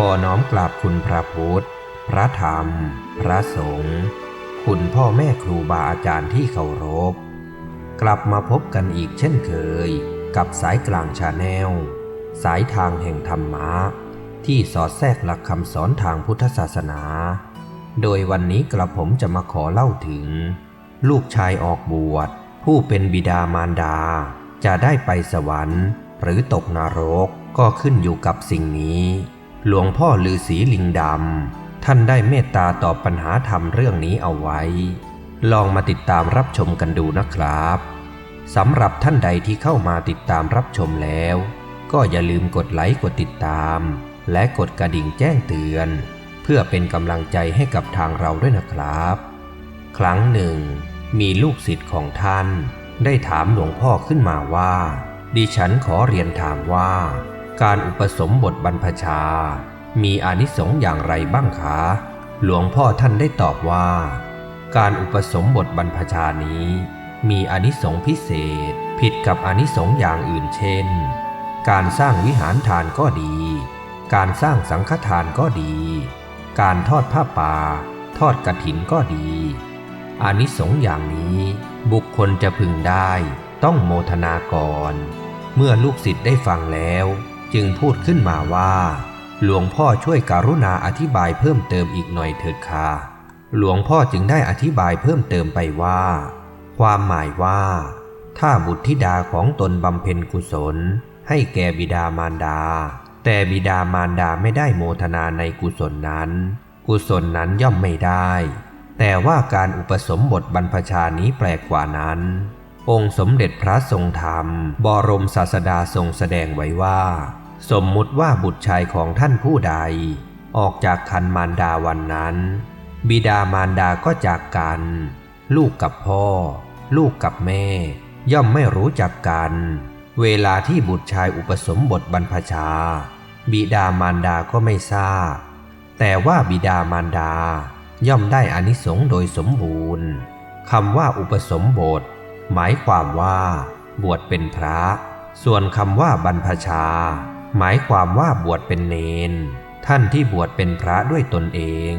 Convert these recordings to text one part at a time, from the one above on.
ขอน้อมกราบคุณพระพุทธ พระธรรม พระสงฆ์ คุณพ่อแม่ครูบาอาจารย์ที่เคารพ กลับมาพบกันอีกเช่นเคย กับสายกลางชาแนล สายทางแห่งธรรมะ ที่สอดแทรกหลักคำสอนทางพุทธศาสนา โดยวันนี้กระผมจะมาขอเล่าถึง ลูกชายออกบวช ผู้เป็นบิดามารดา จะได้ไปสวรรค์ หรือตกนรกก็ขึ้นอยู่กับสิ่งนี้ หลวงพ่อลือศีลิงดำ ท่านได้เมตตาตอบปัญหาธรรมเรื่องนี้เอาไว้ ลองมาติดตามรับชมกันดูนะครับสำหรับท่านใดที่เข้ามาติดตามรับชมแล้ว ก็อย่าลืมกดไลค์กดติดตาม และกดกระดิ่งแจ้งเตือน เพื่อเป็นกำลังใจให้กับทางเราด้วยนะครับ ครั้งหนึ่ง มีลูกศิษย์ของท่าน ได้ถามหลวงพ่อขึ้นมาว่า ดิฉันขอเรียนถามว่า การอุปสมบทบรรพชา มีอานิสงส์อย่างไรบ้างคะ หลวงพ่อท่านได้ตอบว่า การอุปสมบทบรรพชานี้ มีอานิสงส์พิเศษ ผิดกับอานิสงส์อย่างอื่นเช่น การสร้างวิหารทานก็ดี การสร้างสังฆทานก็ดี การทอดผ้าป่า ทอดกระถินก็ดีอานิสงส์อย่างนี้บุคคลจะพึงได้ต้องโมทนาก่อน เมื่อลูกศิษย์ได้ฟังแล้ว จึงพูดขึ้นมาว่า หลวงพ่อช่วยการุณาอธิบายเพิ่มเติมอีกหน่อยเถิดค่ะ หลวงพ่อจึงได้อธิบายเพิ่มเติมไปว่า ความหมายว่า ถ้าบุตรธิดาของตนบำเพ็ญกุศล ให้แก่บิดามารดา แต่บิดามารดาไม่ได้โมทนาในกุศลนั้น กุศลนั้นย่อมไม่ได้ แต่ว่าการอุปสมบทบรรพชานี้แปลกกว่านั้นองค์สมเด็จพระทรงธรรม บรมศาสดาทรงแสดงไว้ว่า สมมุติว่าบุตรชายของท่านผู้ใด ออกจากคันมารดาวันนั้น บิดามารดาก็จากกัน ลูกกับพ่อ ลูกกับแม่ ย่อมไม่รู้จักกัน เวลาที่บุตรชายอุปสมบทบรรพชา บิดามารดาก็ไม่ทราบ แต่ว่าบิดามารดาย่อมได้อานิสงส์โดยสมบูรณ์คำว่าอุปสมบท หมายความว่า บวชเป็นพระ ส่วนคำว่าบรรพชา หมายความว่าบวชเป็นเนน ท่านที่บวชเป็นพระด้วยตนเอง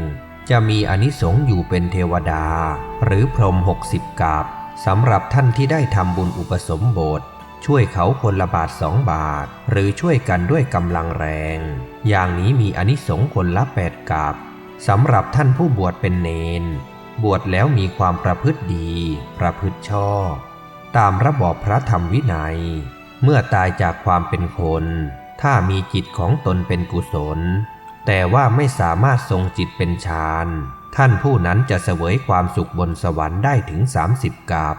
จะมีอนิสงส์อยู่เป็นเทวดา หรือพรหมหกสิบกับสำหรับท่านที่ได้ทำบุญอุปสมบท ช่วยเขาคนละบาทสองบาท หรือช่วยกันด้วยกำลังแรง อย่างนี้มีอนิสงส์คนละแปดกับสำหรับท่านผู้บวชเป็นเนน บวชแล้วมีความประพฤติดี ประพฤติชอบ ตามระบอบพระธรรมวินัย เมื่อตายจากความเป็นคน ถ้ามีจิตของตนเป็นกุศล แต่ว่าไม่สามารถทรงจิตเป็นฌานท่านผู้นั้นจะเสวยความสุขบนสวรรค์ได้ถึง 30กับ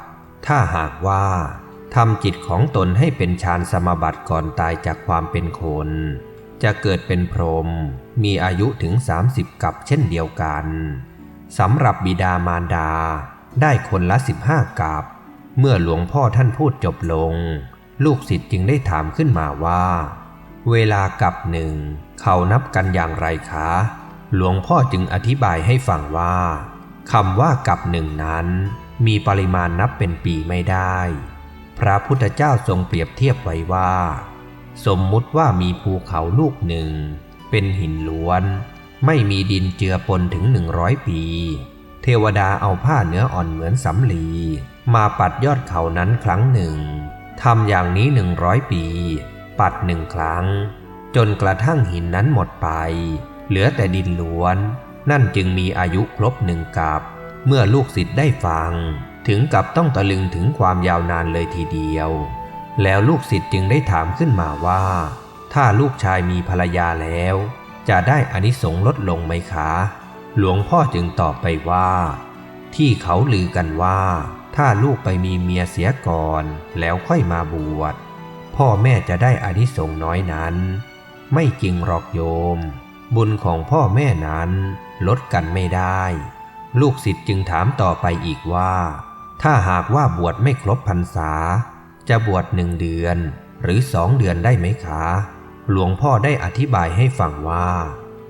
ถ้าหากว่าทำจิตของตนให้เป็นฌานสมบัติก่อนตายจากความเป็นคน จะเกิดเป็นพรหมมีอายุถึง 30 กับเช่นเดียวกันสำหรับบิดามารดา ได้คนละ 15 กับ เมื่อหลวงพ่อท่านพูดจบลง ลูกศิษย์จึงได้ถามขึ้นมาว่า เวลากับหนึ่งเขานับกันอย่างไรคะ หลวงพ่อจึงอธิบายให้ฟังว่าคำว่ากับหนึ่งนั้น มีปริมาณนับเป็นปีไม่ได้ พระพุทธเจ้าทรงเปรียบเทียบไว้ว่า สมมุติว่ามีภูเขาลูกหนึ่ง เป็นหินล้วน ไม่มีดินเจือปนถึงหนึ่งร้อยปี เทวดาเอาผ้าเนื้ออ่อนเหมือนสำลี มาปัดยอดเขานั้นครั้งหนึ่งทำอย่างนี้หนึ่งร้อยปี ปัดหนึ่งครั้ง จนกระทั่งหินนั้นหมดไป เหลือแต่ดินล้วน นั่นจึงมีอายุครบหนึ่งกับ เมื่อลูกศิษย์ได้ฟัง ถึงกับต้องตะลึงถึงความยาวนานเลยทีเดียว แล้วลูกศิษย์จึงได้ถามขึ้นมาว่า ถ้าลูกชายมีภรรยาแล้ว จะได้อานิสงส์ลดลงไหมคะ หลวงพ่อจึงตอบไปว่า ที่เขาลือกันว่า ถ้าลูกไปมีเมียเสียก่อนแล้วค่อยมาบวช พ่อแม่จะได้อานิสงส์น้อยนั้น ไม่จริงหรอกโยม บุญของพ่อแม่นั้นลดกันไม่ได้ ลูกศิษย์จึงถามต่อไปอีกว่า ถ้าหากว่าบวชไม่ครบพรรษา จะบวชหนึ่งเดือนหรือสองเดือนได้ไหมคะ หลวงพ่อได้อธิบายให้ฟังว่า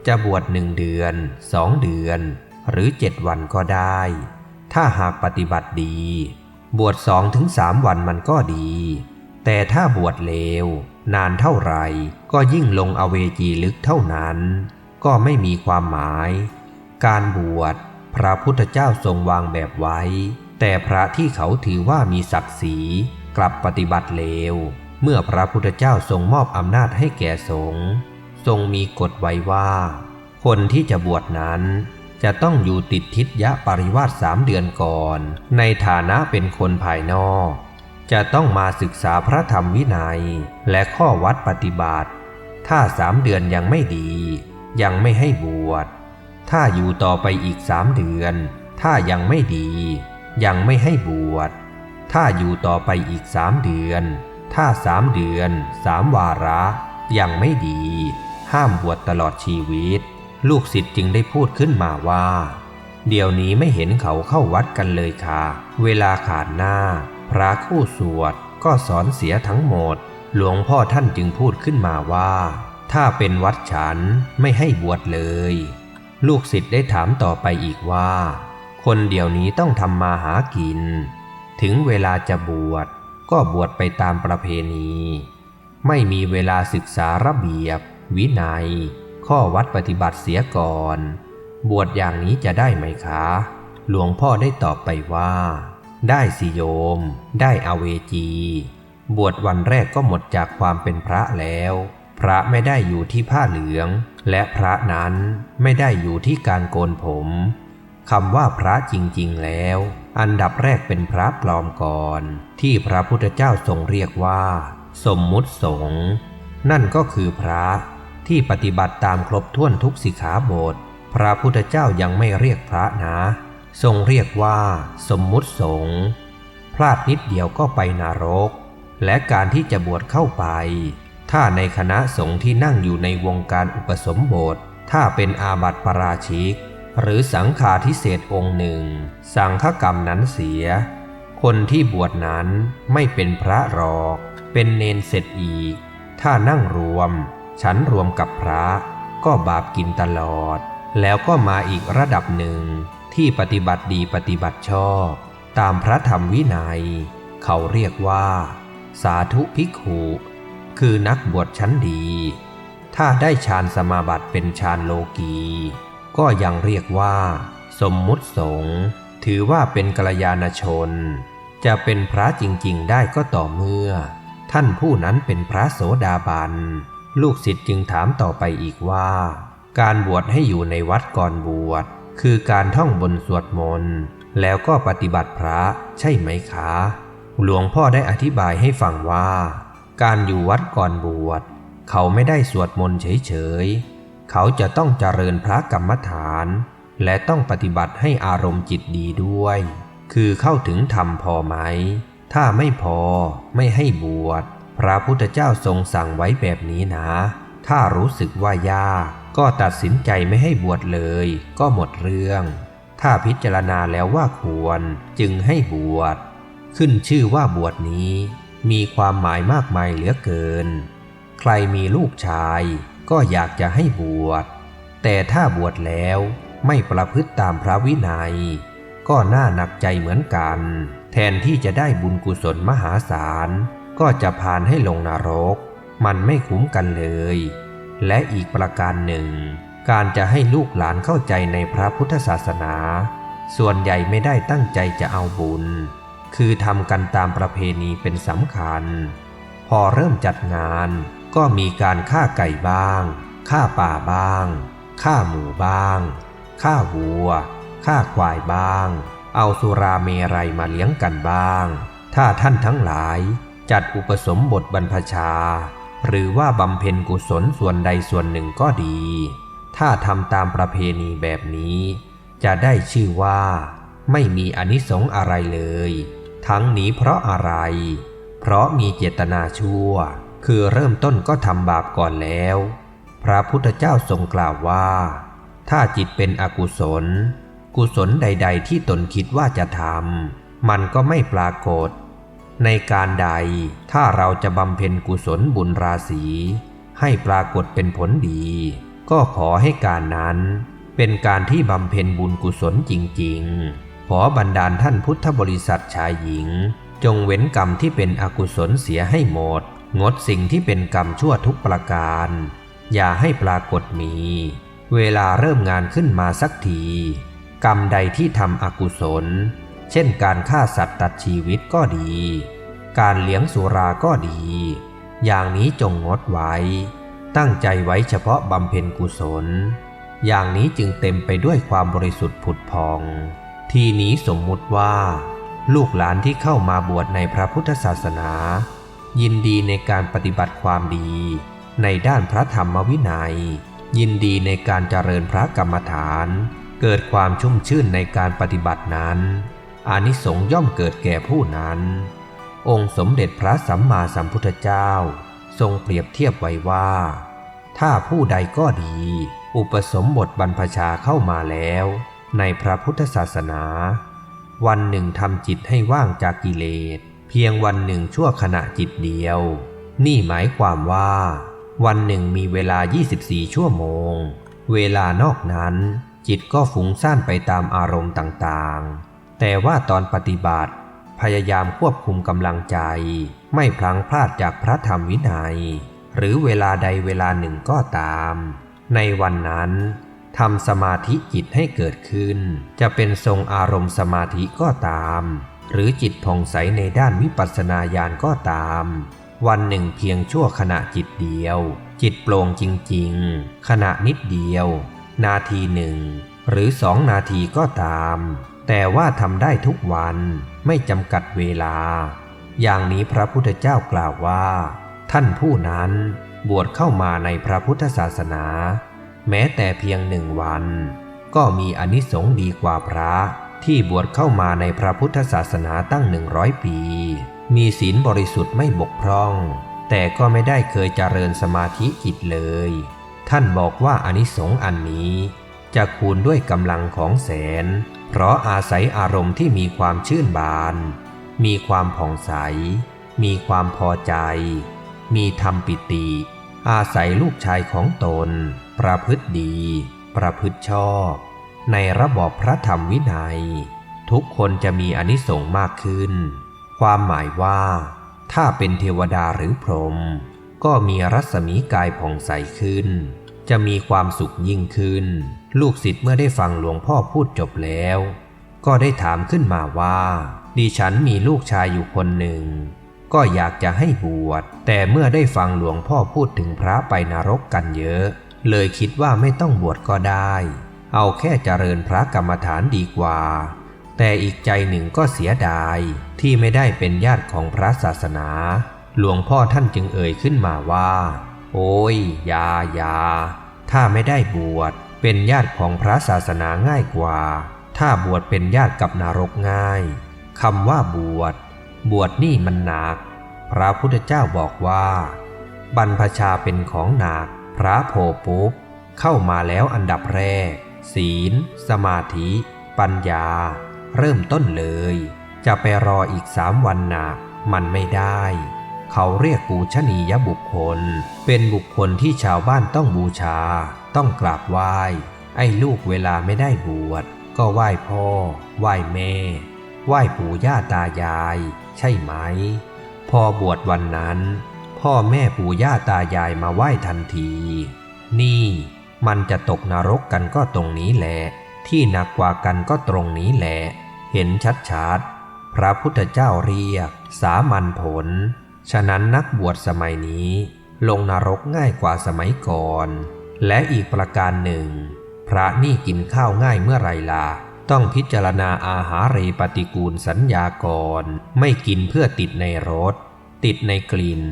จะบวชหนึ่งเดือนสองเดือน หรือเจ็ดวันก็ได้ ถ้าหากปฏิบัติดี บวชสองถึงสามวันมันก็ดี แต่ถ้าบวชเลวนานเท่าไหร่ก็ยิ่งลงอเวจีลึกเท่านั้น ก็ไม่มีความหมาย การบวชพระพุทธเจ้าทรงวางแบบไว้ แต่พระที่เขาถือว่ามีศักดิ์ศรีกลับปฏิบัติเลว เมื่อพระพุทธเจ้าทรงมอบอำนาจให้แก่สงฆ์ทรงมีกฎไว้ว่า คนที่จะบวชนั้น จะต้องอยู่ติดทิศยะปริวาสสามเดือนก่อน ในฐานะเป็นคนภายนอก จะต้องมาศึกษาพระธรรมวินัย และข้อวัดปฏิบัติ ถ้าสามเดือนยังไม่ดี ยังไม่ให้บวช ถ้าอยู่ต่อไปอีกสามเดือน ถ้ายังไม่ดี ยังไม่ให้บวช ถ้าอยู่ต่อไปอีกสามเดือน ถ้าสามเดือนสามวาระ ยังไม่ดี ห้ามบวชตลอดชีวิต ลูกศิษย์จึงได้พูดขึ้นมาว่า เดี๋ยวนี้ไม่เห็นเขาเข้าวัดกันเลยค่ะ เวลาขาดหน้า พระคู่สวดก็สอนเสียทั้งหมด หลวงพ่อท่านจึงพูดขึ้นมาว่า ถ้าเป็นวัดฉันไม่ให้บวชเลย ลูกศิษย์ได้ถามต่อไปอีกว่า คนเดี๋ยวนี้ต้องทำมาหากิน ถึงเวลาจะบวชก็บวชไปตามประเพณี ไม่มีเวลาศึกษาระเบียบ วินัย ข้อวัดปฏิบัติเสียก่อน บวชอย่างนี้จะได้ไหมคะ หลวงพ่อได้ตอบไปว่า ได้สิโยม ได้อเวจี บวชวันแรกก็หมดจากความเป็นพระแล้ว พระไม่ได้อยู่ที่ผ้าเหลือง และพระนั้นไม่ได้อยู่ที่การโกนผมคำว่าพระจริง ๆ แล้ว อันดับแรกเป็นพระปลอมก่อน ที่พระพุทธเจ้าทรงเรียกว่า สมมุติสงฆ์นั่นก็คือพระที่ปฏิบัติตามครบถ้วนทุกสิกขาบท พระพุทธเจ้ายังไม่เรียกพระนะ ทรงเรียกว่าสมมุติสงฆ์พลาดนิดเดียวก็ไปนรก และการที่จะบวชเข้าไป ถ้าในคณะสงฆ์ที่นั่งอยู่ในวงการอุปสมบท ถ้าเป็นอาบัติปราชิก หรือสังฆาทิเศษองค์หนึ่ง สังฆกรรมนั้นเสีย คนที่บวชนั้นไม่เป็นพระหรอก เป็นเนนเสร็จอีก ถ้านั่งรวม ฉันรวมกับพระ ก็บาปกินตลอด แล้วก็มาอีกระดับหนึ่ง ที่ปฏิบัติดีปฏิบัติชอบ ตามพระธรรมวินัย เขาเรียกว่า สาธุภิกขุคือนักบวชชั้นดี ถ้าได้ฌานสมาบัติเป็นฌานโลกี ก็ยังเรียกว่า สมมุติสงฆ์ถือว่าเป็นกัลยาณชน จะเป็นพระจริงๆ ได้ก็ต่อเมื่อ ท่านผู้นั้นเป็นพระโสดาบัน ลูกศิษย์จึงถามต่อไปอีกว่า การบวชให้อยู่ในวัดก่อนบวช คือการท่องบนสวดมนต์แล้วก็ปฏิบัติพระใช่ไหมคะ หลวงพ่อได้อธิบายให้ฟังว่า การอยู่วัดก่อนบวช เขาไม่ได้สวดมนต์เฉยๆ เขาจะต้องเจริญพระกรรมฐาน และต้องปฏิบัติให้อารมณ์จิตดีด้วย คือเข้าถึงธรรมพอไหม ถ้าไม่พอไม่ให้บวช พระพุทธเจ้าทรงสั่งไว้แบบนี้นะ ถ้ารู้สึกว่ายาก ก็ตัดสินใจไม่ให้บวชเลย ก็หมดเรื่อง ถ้าพิจารณาแล้วว่าควรจึงให้บวช ขึ้นชื่อว่าบวชนี้ มีความหมายมากมายเหลือเกิน ใครมีลูกชาย ก็อยากจะให้บวช แต่ถ้าบวชแล้วไม่ประพฤติตามพระวินัย ก็น่าหนักใจเหมือนกัน แทนที่จะได้บุญกุศลมหาศาล ก็จะพานให้ลงนรก มันไม่คุ้มกันเลย และอีกประการหนึ่ง การจะให้ลูกหลานเข้าใจในพระพุทธศาสนา ส่วนใหญ่ไม่ได้ตั้งใจจะเอาบุญ คือทำกันตามประเพณีเป็นสำคัญ พอเริ่มจัดงานก็มีการฆ่าไก่บ้าง ฆ่าป่าบ้าง ฆ่าหมูบ้าง ฆ่าวัว ฆ่าควายบ้าง เอาสุราเมรัยมาเลี้ยงกันบ้าง ถ้าท่านทั้งหลายจัดอุปสมบทบรรพชา หรือว่าบำเพ็ญกุศลส่วนใดส่วนหนึ่งก็ดี ถ้าทำตามประเพณีแบบนี้ จะได้ชื่อว่า ไม่มีอนิสงส์อะไรเลย ทั้งนี้เพราะอะไร เพราะมีเจตนาชั่ว คือเริ่มต้นก็ทำบาปก่อนแล้ว พระพุทธเจ้าทรงกล่าวว่า ถ้าจิตเป็นอกุศล กุศลใด ๆ ที่ตนคิดว่าจะทำมันก็ไม่ปรากฏ ในการใดถ้าเราจะบำเพ็ญกุศลบุญราศีให้ปรากฏเป็นผลดี ก็ขอให้การนั้นเป็นการที่บำเพ็ญบุญกุศลจริงๆ ขอบรรดาลท่านพุทธบริษัทชายหญิง จงเว้นกรรมที่เป็นอกุศลเสียให้หมด งดสิ่งที่เป็นกรรมชั่วทุกประการ อย่าให้ปรากฏมี เวลาเริ่มงานขึ้นมาสักที กรรมใดที่ทำอกุศล เช่นการฆ่าสัตว์ตัดชีวิตก็ดี การเลี้ยงสุราก็ดี อย่างนี้จงงดไว้ ตั้งใจไว้เฉพาะบำเพ็ญกุศล อย่างนี้จึงเต็มไปด้วยความบริสุทธิ์ผุดพอง ทีนี้สมมุติว่า ลูกหลานที่เข้ามาบวชในพระพุทธศาสนา ยินดีในการปฏิบัติความดี ในด้านพระธรรมวินัย ยินดีในการเจริญพระกรรมฐาน เกิดความชุ่มชื่นในการปฏิบัตินั้น อานิสงส์ย่อมเกิดแก่ผู้นั้น องค์สมเด็จพระสัมมาสัมพุทธเจ้า ทรงเปรียบเทียบไว้ว่า ถ้าผู้ใดก็ดี อุปสมบทบรรพชาเข้ามาแล้ว ในพระพุทธศาสนา วันหนึ่งทำจิตให้ว่างจากกิเลส เพียงวันหนึ่งชั่วขณะจิตเดียว นี่หมายความว่า วันหนึ่งมีเวลา 24 ชั่วโมง เวลานอกนั้นจิตก็ฟุ้งซ่านไปตามอารมณ์ต่างๆ แต่ว่าตอนปฏิบัติ พยายามควบคุมกำลังใจ ไม่พลังพลาดจากพระธรรมวินัย หรือเวลาใดเวลาหนึ่งก็ตาม ในวันนั้นทำสมาธิจิตให้เกิดขึ้น จะเป็นทรงอารมณ์สมาธิก็ตาม หรือจิตผ่องใสในด้านวิปัสสนาญาณก็ตาม วันหนึ่งเพียงชั่วขณะจิตเดียว จิตโปร่งจริง ๆ ขณะนิดเดียว นาทีหนึ่งหรือสองนาทีก็ตาม แต่ว่าทำได้ทุกวันไม่จำกัดเวลา อย่างนี้พระพุทธเจ้ากล่าวว่า ท่านผู้นั้นบวชเข้ามาในพระพุทธศาสนา แม้แต่เพียงหนึ่งวัน ก็มีอนิสงส์ดีกว่าพระที่บวชเข้ามาในพระพุทธศาสนาตั้งหนึ่งร้อยปี มีศีลบริสุทธิ์ไม่บกพร่อง แต่ก็ไม่ได้เคยเจริญสมาธิจิตเลย ท่านบอกว่าอนิสงส์อันนี้ จะคูณด้วยกำลังของแสน เพราะอาศัยอารมณ์ที่มีความชื่นบาน มีความผ่องใส มีความพอใจ มีธรรมปิติ อาศัยลูกชายของตน ประพฤติดี ประพฤติชอบ ในระบอบพระธรรมวินัย ทุกคนจะมีอนิสงส์มากขึ้น ความหมายว่า ถ้าเป็นเทวดาหรือพรหมก็มีรัศมีกายผ่องใสขึ้น จะมีความสุขยิ่งขึ้น ลูกศิษย์เมื่อได้ฟังหลวงพ่อพูดจบแล้ว ก็ได้ถามขึ้นมาว่าดิฉันมีลูกชายอยู่คนหนึ่ง ก็อยากจะให้บวชแต่เมื่อได้ฟังหลวงพ่อพูดถึงพระไปนรกกันเยอะ เลยคิดว่าไม่ต้องบวชก็ได้ เอาแค่เจริญพระกรรมฐานดีกว่า แต่อีกใจหนึ่งก็เสียดายที่ไม่ได้เป็นญาติของพระศาสนา หลวงพ่อท่านจึงเอ่ยขึ้นมาว่า โอ้ยอยาอยาถ้าไม่ได้บวช เป็นญาติของพระศาสนาง่ายกว่า ถ้าบวชเป็นญาติกับนรกง่ายคำว่าบวช บวชนี่มันหนัก พระพุทธเจ้าบอกว่า บรรพชาเป็นของหนัก พระโพปุ๊บ เข้ามาแล้วอันดับแรก ศีล สมาธิ ปัญญา เริ่มต้นเลย จะไปรออีกสามวันหนักมันไม่ได้ เขาเรียกปูชนียบุคคล เป็นบุคคลที่ชาวบ้านต้องบูชา ต้องกราบไหว้ ไอ้ลูกเวลาไม่ได้บวชก็ไหว้พ่อ ไหว้แม่ ไหว้ปู่ย่าตายาย ใช่ไหม พอบวชวันนั้น พ่อแม่ปู่ย่าตายายมาไหว้ทันที นี่มันจะตกนรกกันก็ตรงนี้แหละ ที่หนักกว่ากันก็ตรงนี้แหละ เห็นชัดๆ พระพุทธเจ้าเรียก สามัญผล ฉะนั้นนักบวชสมัยนี้ ลงนรกง่ายกว่าสมัยก่อน และอีกประการหนึ่ง พระนี่กินข้าวง่ายเมื่อไรล่ะต้องพิจารณาอาหารเรปฏิกูลสัญญาก่อนไม่กินเพื่อติดในรสติดในกลิ่น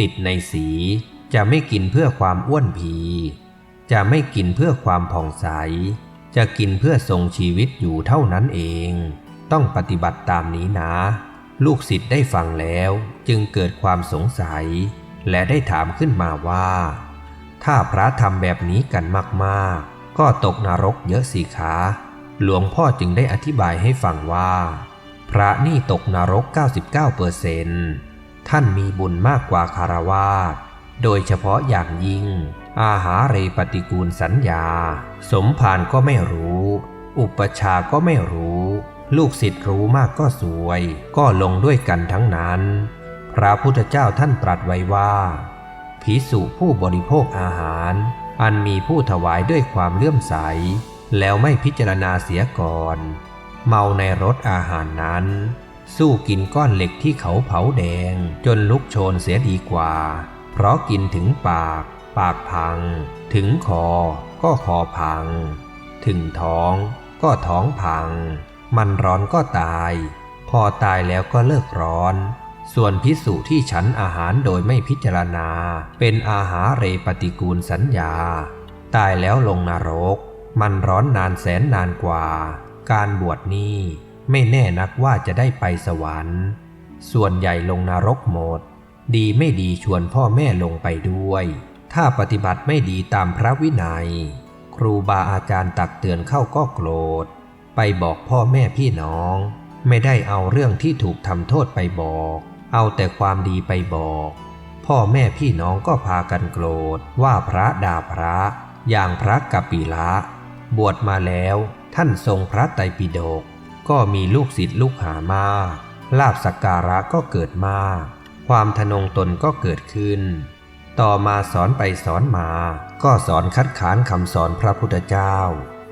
ติดในสี จะไม่กินเพื่อความอ้วนผีจะไม่กินเพื่อความผ่องใส จะกินเพื่อทรงชีวิตอยู่เท่านั้นเอง ต้องปฏิบัติตามนี้นะ ลูกศิษย์ได้ฟังแล้วจึงเกิดความสงสัย และได้ถามขึ้นมาว่า ถ้าพระทำแบบนี้กันมากๆ ก็ตกนรกเยอะสิคะหลวงพ่อจึงได้อธิบายให้ฟังว่า พระนี่ตกนรก 99%เปอร์เซนท่านมีบุญมากกว่าคารวาสโดยเฉพาะอย่างยิ่ง อาหารเรปฏิกูลสัญญา สมภารก็ไม่รู้ อุปชาก็ไม่รู้ ลูกศิษย์รู้มากก็สวย ก็ลงด้วยกันทั้งนั้น พระพุทธเจ้าท่านตรัสไว้ว่าภิกษุผู้บริโภคอาหาร อันมีผู้ถวายด้วยความเลื่อมใส แล้วไม่พิจารณาเสียก่อน เมาในรสอาหารนั้น สู้กินก้อนเหล็กที่เขาเผาแดง จนลุกโชนเสียดีกว่า เพราะกินถึงปาก ปากพัง ถึงคอ ก็คอพัง ถึงท้อง ก็ท้องพัง มันร้อนก็ตาย พอตายแล้วก็เลิกร้อน ส่วนพิสุที่ฉันอาหารโดยไม่พิจารณา เป็นอาหารเรปฏิกูลสัญญา ตายแล้วลงนรก มันร้อนนานแสนนานกว่า การบวชนี้ไม่แน่นักว่าจะได้ไปสวรรค์ ส่วนใหญ่ลงนรกหมด ดีไม่ดีชวนพ่อแม่ลงไปด้วย ถ้าปฏิบัติไม่ดีตามพระวินัย ครูบาอาจารย์ตักเตือนเข้าก็โกรธ ไปบอกพ่อแม่พี่น้อง ไม่ได้เอาเรื่องที่ถูกทำโทษไปบอก เอาแต่ความดีไปบอก พ่อแม่พี่น้องก็พากันโกรธว่าพระด่าพระ อย่างพระกัปปิละบวชมาแล้วท่านทรงพระไตรปิฎกก็มีลูกศิษย์ลูกหามากลาบสักการะก็เกิดมาก ความทนงตนก็เกิดขึ้น ต่อมาสอนไปสอนมา ก็สอนคัดค้านคำสอนพระพุทธเจ้า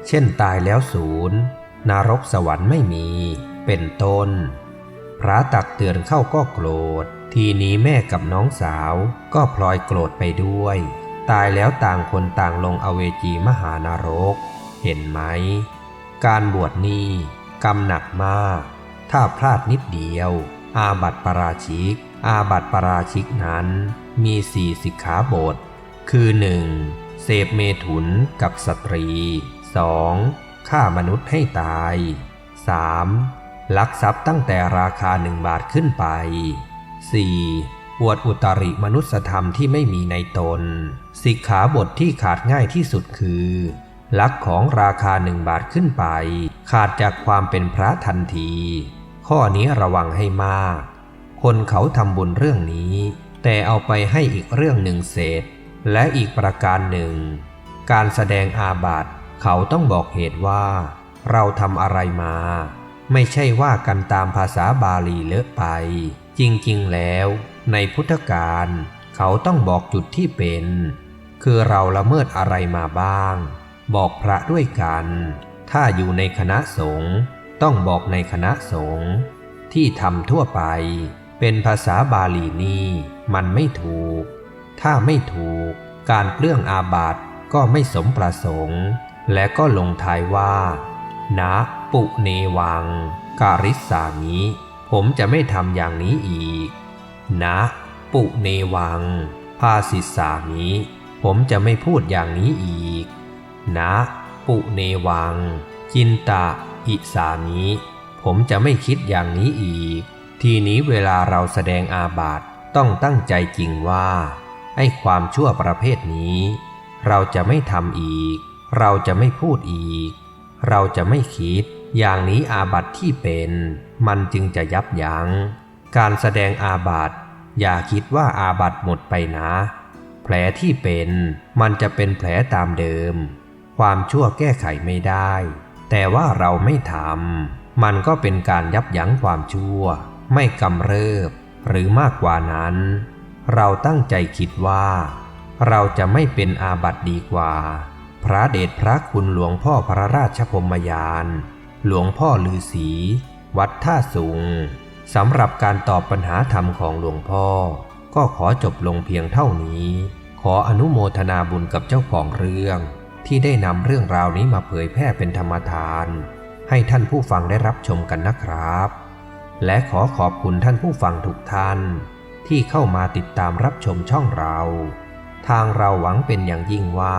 เช่นตายแล้วศูนย์ นรกสวรรค์ไม่มี เป็นต้น พระตักเตือนเข้าก็โกรธ ทีนี้แม่กับน้องสาวก็พลอยโกรธไปด้วย ตายแล้วต่างคนต่างลงอเวจีมหานรก เห็นไหม การบวชนี้กรรมหนักมาก ถ้าพลาดนิดเดียว อาบัติปราชิก อาบัติปราชิกนั้น มีสี่สิกขาบท คือ 1. เสพเมถุนกับสตรี 2. ฆ่ามนุษย์ให้ตาย 3. ลักทรัพย์ตั้งแต่ราคาหนึ่งบาทขึ้นไป 4. อวดอุตริมนุสธรรมที่ไม่มีในตน สิกขาบทที่ขาดง่ายที่สุดคือ ลักของราคาหนึ่งบาทขึ้นไป ขาดจากความเป็นพระทันที ข้อนี้ระวังให้มาก คนเขาทำบุญเรื่องนี้ แต่เอาไปให้อีกเรื่องหนึ่งเศษ และอีกประการหนึ่ง การแสดงอาบัติ เขาต้องบอกเหตุว่า เราทำอะไรมา ไม่ใช่ว่ากันตามภาษาบาลีเลอะไป จริงๆแล้ว ในพุทธกาลเขาต้องบอกจุดที่เป็น คือเราละเมิดอะไรมาบ้าง บอกพระด้วยกัน ถ้าอยู่ในคณะสงฆ์ต้องบอกในคณะสงฆ์ที่ทำทั่วไป เป็นภาษาบาลีนี้มันไม่ถูก ถ้าไม่ถูกการเปลื้องอาบัติก็ไม่สมประสงค์ และก็ลงท้ายว่านะปุเนวัง การิสามิผมจะไม่ทำอย่างนี้อีก นะปุเนวัง ภาสิสามิผมจะไม่พูดอย่างนี้อีก นะปุเนวัง จินตะอิสามิผมจะไม่คิดอย่างนี้อีก ทีนี้เวลาเราแสดงอาบัติต้องตั้งใจจริงว่า ไอ้ความชั่วประเภทนี้ เราจะไม่ทำอีก เราจะไม่พูดอีก เราจะไม่คิด อย่างนี้อาบัติที่เป็น มันจึงจะยับยัง้ง การแสดงอาบัติอย่าคิดว่าอาบัติหมดไปนะ แผลที่เป็นมันจะเป็นแผลตามเดิม ความชั่วแก้ไขไม่ได้ แต่ว่าเราไม่ทำมันก็เป็นการยับยั้งความชั่ว ไม่กำเริบ หรือมากกว่านั้น เราตั้งใจคิดว่า เราจะไม่เป็นอาบัติดีกว่า พระเดชพระคุณหลวงพ่อพระราชพรมยาน หลวงพ่อลือศีวัดท่าสุงสำหรับการตอบปัญหาธรรมของหลวงพ่อ ก็ขอจบลงเพียงเท่านี้ ขออนุโมทนาบุญกับเจ้าของเรื่อง ที่ได้นำเรื่องราวนี้มาเผยแพร่เป็นธรรมทาน ให้ท่านผู้ฟังได้รับชมกันนะครับ และขอขอบคุณท่านผู้ฟังทุกท่าน ที่เข้ามาติดตามรับชมช่องเรา ทางเราหวังเป็นอย่างยิ่งว่า